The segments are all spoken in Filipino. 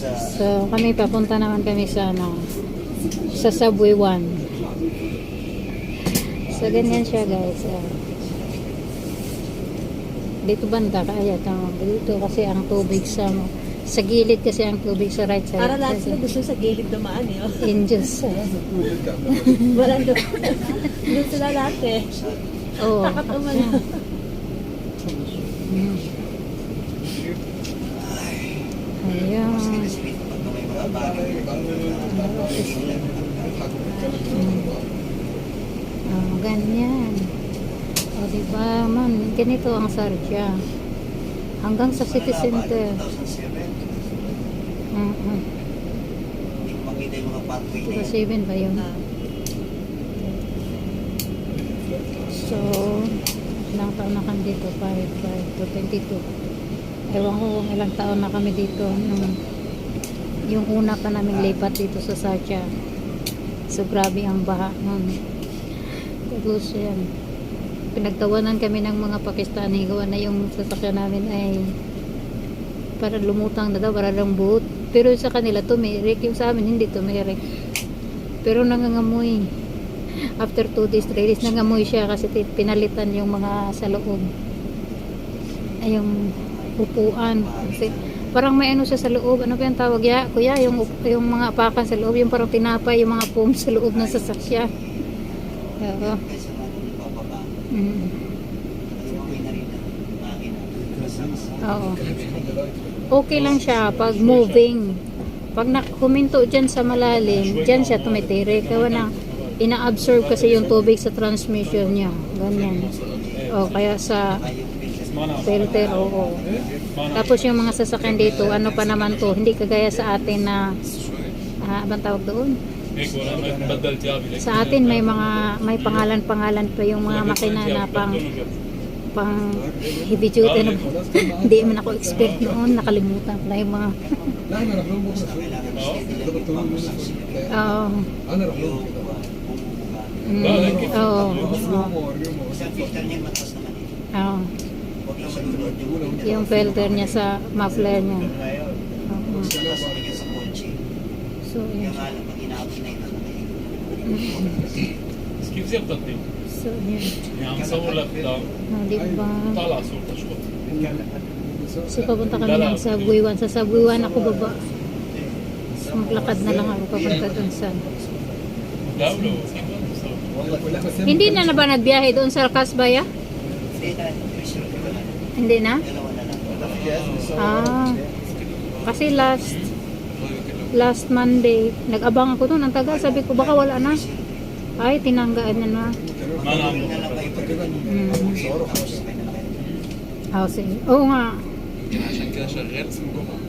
sa So, kami papunta naman kami sa ano, sa Subway 1. So, ganyan siya guys. ah. dito banda, kaya tama. Dito kasi ang tubig sa sa gilid kasi ang tubig sa right side. Para lahat sila gusto sa gilid dumaan eh. oh. in just, ah, Walang doon. Doon sila lahat eh. oh, Takat umano. Mm. Ayan. Oh, ganyan. O, diba, man, ganito ang sarja. Hanggang sa city center. 2007. Hindi ko makita yung mga pathway na yan. 7 ba yun? So, ilang taon na kami dito? 5, 5 to 22. Ewan ko ilang taon na kami dito. Nung, yung una pa namin lipat dito sa Sarja. So, grabe ang baha nun. Tapos, yan. Pinagtawanan kami ng mga Pakistani. Gawa na yung sasakyan namin ay para lumutang na daw, para lang buhot. Pero sa kanila, tumirik. Yung sa amin, hindi tumirik. Pero nangangamoy. After 2 days, 3 days, nangamoy siya kasi pinalitan yung mga sa loob. Ay, yung upuan. Kasi parang may ano siya sa loob. Ano ba yung tawag ya? Kuya, yung, yung mga apakan sa loob, yung parang tinapay, yung mga foam sa loob ng sasakyan. Oo. Mm. Oo. Okay lang siya pag moving. Pag nakuminto dyan sa malalim, dyan siya tumitiri. Kaya na, ina-absorb kasi yung tubig sa transmission niya. Ganyan. O, kaya sa Filter, oo. Tapos yung mga sasakyan dito, ano pa naman to, hindi kagaya sa atin na, ah, ano uh, abang tawag doon? Sa atin may mga, may pangalan-pangalan pa yung mga makina na pang pang heavy duty na hindi man ako expert noon nakalimutan ko na yung mga oh. Mm, oh. Oh. Oh. Yung filter niya sa muffler niya. Uh eh. -huh. So, yun. Excuse me, tante. So, yun. Yan sa ulap daw. No, di ba? Tala, so, So, papunta kami ng Subway 1. Sa Subway 1 ako baba. So, maglakad na lang ako papunta dun sa... Hindi na na ba nagbiyahe doon sa Casbaya? Hindi na. Hindi na? Ah. Kasi last last Monday, nag-abang ako doon. Ang taga, sabi ko, baka wala na. Ay, tinanggaan na ah, na. Mm. Housing. Oo nga.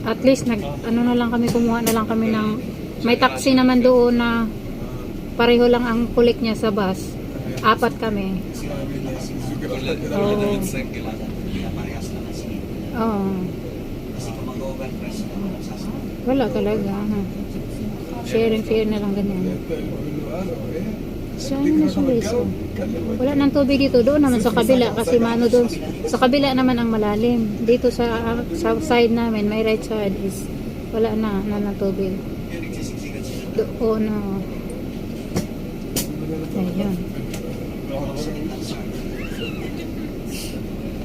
At least, nag, ano na lang kami, kumuha na lang kami ng, may taxi naman doon na pareho lang ang kulik niya sa bus. Apat kami. Oh. Oo. Kasi kung mag-overpress ka, walang sasagot. Wala talaga. ha. Sharing fare na lang ganyan. So, ano na siya oh. Wala nang tubig dito. Doon naman sa kabila. Kasi mano doon. Sa kabila naman ang malalim. Dito sa, sa side namin, may right side is wala na, na ng tubig. Doon, no. Ayun.